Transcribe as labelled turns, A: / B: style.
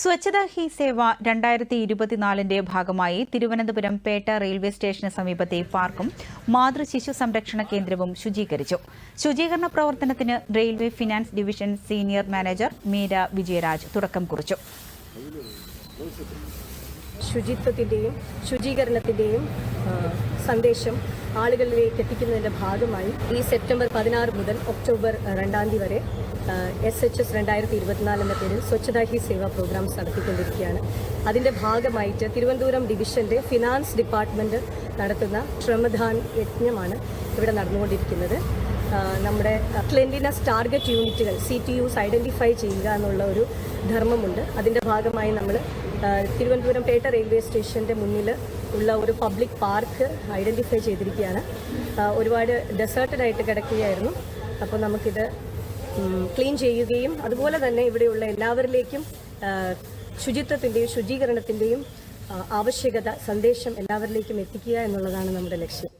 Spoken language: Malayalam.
A: സ്വച്ഛതാ ഹി സേവ രണ്ടായിരത്തി ഇരുപത്തിനാലിന്റെ ഭാഗമായി തിരുവനന്തപുരം പേട്ട റെയിൽവേ സ്റ്റേഷന് സമീപത്തെ പാർക്കും മാതൃ ശിശു സംരക്ഷണ കേന്ദ്രവും ശുചീകരിച്ചു. ശുചീകരണ പ്രവർത്തനത്തിന് railway finance division senior manager Meera Vijayaraj തുടക്കം കുറിച്ചു.
B: ശുചിത്വത്തിന്റെയും ശുചീകരണത്തിന്റെയും സന്ദേശം ആളുകളിലേക്ക് എത്തിക്കുന്നതിന്റെ ഭാഗമായി ഈ സെപ്റ്റംബർ പതിനാറ് മുതൽ ഒക്ടോബർ രണ്ടാം തീയതി വരെ എസ് എച്ച് എസ് രണ്ടായിരത്തി ഇരുപത്തിനാല് എന്ന പേരിൽ സ്വച്ഛതാ ഹി സേവ പ്രോഗ്രാംസ് നടത്തിക്കൊണ്ടിരിക്കുകയാണ്. അതിന്റെ ഭാഗമായിട്ട് തിരുവനന്തപുരം ഡിവിഷന്റെ ഫിനാൻസ് ഡിപ്പാർട്ട്മെന്റ് നടത്തുന്ന ശ്രമദാൻ യജ്ഞമാണ് ഇവിടെ നടന്നുകൊണ്ടിരിക്കുന്നത്. നമ്മുടെ ക്ലെൻലിനസ് ടാർഗറ്റ് യൂണിറ്റുകൾ സി ടി യുസ് ഐഡന്റിഫൈ ചെയ്യുക എന്നുള്ള ഒരു ധർമ്മമുണ്ട്. അതിന്റെ ഭാഗമായി നമ്മൾ തിരുവനന്തപുരം പേട്ട റെയിൽവേ സ്റ്റേഷന്റെ മുന്നിൽ ഉള്ള ഒരു പബ്ലിക് പാർക്ക് ഐഡന്റിഫൈ ചെയ്തിരിക്കുകയാണ്. ഒരുപാട് ഡെസേർട്ടഡ് ആയിട്ട് കിടക്കുകയായിരുന്നു. അപ്പോൾ നമുക്കിത് ക്ലീൻ ചെയ്യുകയും അതുപോലെ തന്നെ ഇവിടെയുള്ള എല്ലാവരിലേക്കും ശുചിത്വത്തിന്റെയും ശുചീകരണത്തിന്റെയും ആവശ്യകത സന്ദേശം എല്ലാവരിലേക്കും എത്തിക്കുക എന്നുള്ളതാണ് നമ്മുടെ ലക്ഷ്യം.